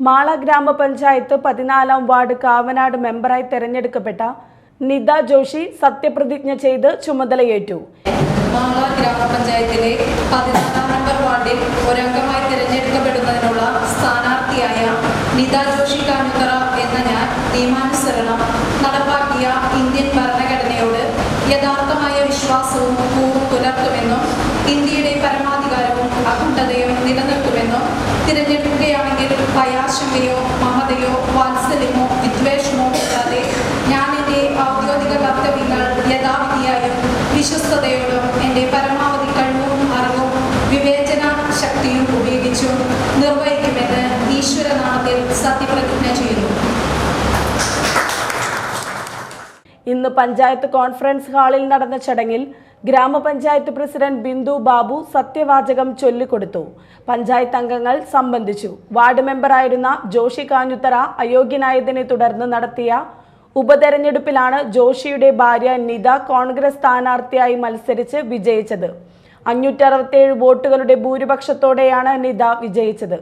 മാള ഗ്രാമപഞ്ചായത്ത് പതിനാലാം വാർഡ് കാവനാട് മെമ്പറായി തെരഞ്ഞെടുക്കപ്പെട്ട നിത ജോഷി സത്യപ്രതിജ്ഞ ചെയ്ത് ചുമതലയേറ്റു. മാള ഗ്രാമപഞ്ചായത്തിലെ പതിനാലാം നമ്പർ വാർഡിൽ ഒരംഗമായി തിരഞ്ഞെടുക്കപ്പെടുന്നതിനുള്ള സ്ഥാനാർത്ഥിയായ നിത ജോഷി കാമുത്തറ എന്ന ഞാൻ നിയമാനുസരണം നടപ്പാക്കിയ ഇന്ത്യൻ ഭരണഘടനയോട് യഥാർത്ഥമായ വിശ്വാസവും കൂറും പുലർത്തുമെന്നും ഇന്ത്യയുടെ പരമാധികാരവും അഖണ്ഡതയും നിലനിർത്തുമെന്നും തിരഞ്ഞെടുക്കുകയാണെങ്കിൽ ഭയാശങ്കയോ മമതയോ വാത്സല്യമോ ഇന്ന് പഞ്ചായത്ത് കോൺഫറൻസ് ഹാളിൽ നടന്ന ചടങ്ങിൽ ഗ്രാമപഞ്ചായത്ത് പ്രസിഡന്റ് ബിന്ദു ബാബു സത്യവാചകം ചൊല്ലിക്കൊടുത്തു. പഞ്ചായത്ത് അംഗങ്ങൾ സംബന്ധിച്ചു. വാർഡ് മെമ്പറായിരുന്ന ജോഷി കാഞ്ഞുത്തറ അയോഗ്യനായതിനെ തുടർന്ന് നടത്തിയ ഉപതെരഞ്ഞെടുപ്പിലാണ് ജോഷിയുടെ ഭാര്യ നിത കോൺഗ്രസ് സ്ഥാനാർത്ഥിയായി മത്സരിച്ച് വിജയിച്ചത്. അഞ്ഞൂറ്ററുപത്തേഴ് വോട്ടുകളുടെ ഭൂരിപക്ഷത്തോടെയാണ് നിത വിജയിച്ചത്.